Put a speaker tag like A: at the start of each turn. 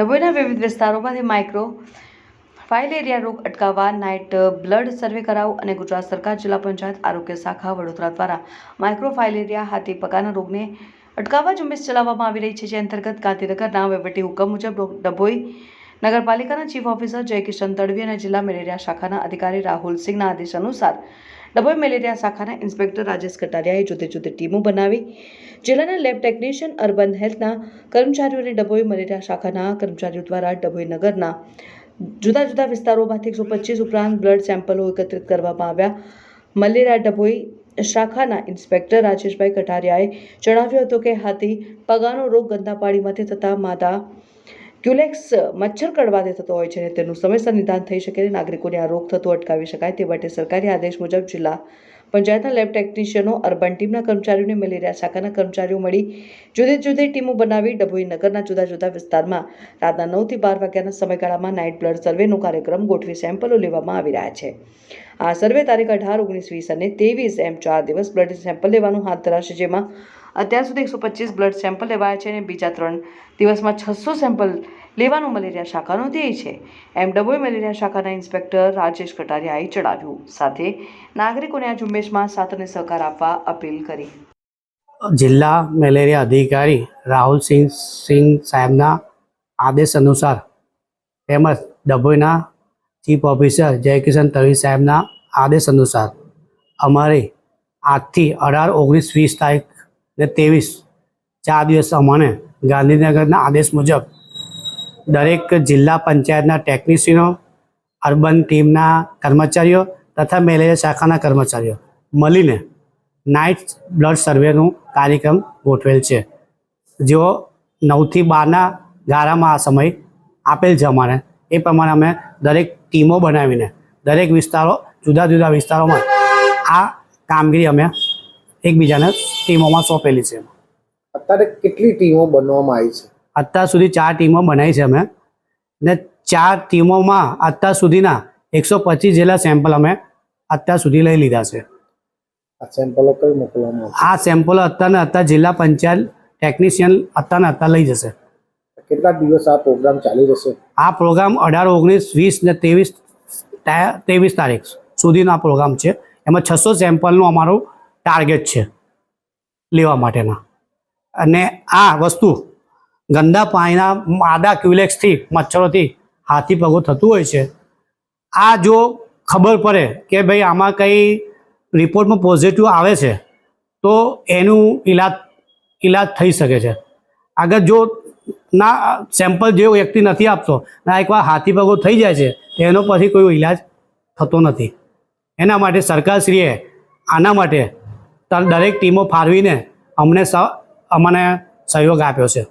A: ડભોઈના વિવિધ વિસ્તારોમાંથી micro filaria રોગ અટકાવવા, નાઇટ બ્લડ સર્વે કરાવવું અને ગુજરાત સરકાર જિલ્લા પંચાયત આરોગ્ય શાખા વડોદરા દ્વારા માઇક્રો ફાઇલેરિયા હાથી પગાના રોગને અટકાવવા ઝુંબેશ ચલાવવામાં આવી રહી છે, જે અંતર્ગત ગાંધીનગરના વહીવટી હુકમ મુજબ ડભોઈ નગરપાલિકાના ચીફ ઓફિસર જયકિશન તડવી અને જિલ્લા મેલેરિયા શાખાના અધિકારી રાહુલ સિંહના આદેશ અનુસાર ડભોઈ મેલેરિયા શાખાના ઇન્સ્પેક્ટર રાજેશ કટારિયાએ જુદી જુદી ટીમો બનાવી. જિલ્લાના લેબ ટેકનિશિયન, અર્બન હેલ્થના કર્મચારીઓ અને ડભોઈ મેલેરિયા શાખાના કર્મચારીઓ દ્વારા ડભોઈ નગરના જુદા જુદા વિસ્તારોમાંથી એકસો પચીસ ઉપરાંત બ્લડ સેમ્પલો એકત્રિત કરવામાં આવ્યા. મલેરિયા ડભોઈ શાખાના ઇન્સ્પેક્ટર રાજેશભાઈ કટારિયાએ જણાવ્યું હતું કે હાથી પગાનો રોગ ગંદા પાણીમાંથી થતા માદા ક્યુલેક્સ મચ્છર કડવાથી થતો હોય છે અને તેનું સમયસર નિદાન થઈ શકે અને નાગરિકોને આ રોગ થતો અટકાવી શકાય તે માટે સરકારી આદેશ મુજબ જિલ્લા પંચાયતના લેબ ટેકનિશિયનો, અર્બન ટીમના કર્મચારીઓને મેલેરિયા શાખાના કર્મચારીઓ મળી જુદી જુદી ટીમો બનાવી ડભોઈ નગરના જુદા જુદા વિસ્તારમાં રાતના નવથી બાર વાગ્યાના સમયગાળામાં નાઇટ બ્લડ સર્વેનો કાર્યક્રમ ગોઠવી સેમ્પલો લેવામાં આવી રહ્યા છે. આ સર્વે તારીખ અઢાર, ઓગણીસ, વીસ અને ત્રેવીસ એમ ચાર દિવસ બ્લડ સેમ્પલ લેવાનું હાથ ધરાશે જેમાં અત્યાર સુધી એકસો પચીસ બ્લડ સેમ્પલ લેવાયા છે અને બીજા ત્રણ દિવસમાં છસો સેમ્પલ લેવાનું મલેરિયા શાખાનો ધ્યેય છે. એમ ડભોઈ મલેરિયા શાખાના ઇન્સ્પેક્ટર રાજેશ કટારિયાએ જણાવ્યું. સાથે નાગરિકોને આ ઝુંબેશમાં સાથ અને સહકાર આપવા અપીલ કરી.
B: જિલ્લા મેલેરિયા અધિકારી રાહુલ સિંહ સિંહ સાહેબના આદેશ અનુસાર તેમજ ડભોઈના ચીફ ઓફિસર જયકિશન તવી સાહેબના આદેશ અનુસાર અમારે આજથી અઢાર ઓગણીસ વીસ તારીખ ને ત્રેવીસ ચાર દિવસ અમને ગાંધીનગરના આદેશ મુજબ દરેક જિલ્લા પંચાયતના ટેકનિશિયનો અર્બન ટીમના કર્મચારીઓ તથા મેલેરિયા શાખાના કર્મચારીઓ મળીને નાઇટ બ્લડ સર્વેનું કાર્યક્રમ ગોઠવેલ છે. જેઓ નવથી બારના ગાળામાં આ સમય આપેલ છે અમારે. એ પ્રમાણે અમે દરેક ટીમો બનાવીને દરેક વિસ્તારો જુદા જુદા વિસ્તારોમાં આ કામગીરી અમે એકબીજાને ટીમોમાં સોંપેલી છે.
C: અત્યારે કેટલી ટીમો બનવામાં આવી છે?
B: અત્યાર સુધી ચાર ટીમો બનાવી છે અમે. ને ચાર ટીમોમાં અત્યાર સુધીના એકસો પચીસ જેટલા સેમ્પલ અમે અત્યાર સુધી લઈ લીધા છે.
C: આ સેમ્પલો કઈ મોકલવામાં
B: આ સેમ્પલો અત્યારને અત્યાર જિલ્લા પંચાયત ટેકનિશિયન અત્યારને અત્યાર લઈ જશે.
C: કેટલા દિવસ આ પ્રોગ્રામ ચાલી રહેશે?
B: આ પ્રોગ્રામ અઢાર ઓગણીસ વીસ ને ત્રેવીસ ત્રેવીસ તારીખ સુધીનો આ પ્રોગ્રામ છે. એમાં છસો સેમ્પલનું અમારું ટાર્ગેટ છે લેવા માટેના. અને આ વસ્તુ ગંદા પાણીના માદા ક્યુલેક્સથી, મચ્છરોથી હાથી પગો થતું હોય છે. આ જો ખબર પડે કે ભાઈ આમાં કંઈ રિપોર્ટમાં પોઝિટિવ આવે છે, તો એનું ઈલાજ ઈલાજ થઈ શકે છે. આગળ જો ના સેમ્પલ જે વ્યક્તિ નથી આપતો, ના એકવાર હાથી પગો થઈ જાય છે, તો એનો પછી કોઈ ઈલાજ થતો નથી. એના માટે સરકારશ્રીએ આના માટે દરેક ટીમો ફાળવીને અમને સ અમને સહયોગ આપ્યો છે.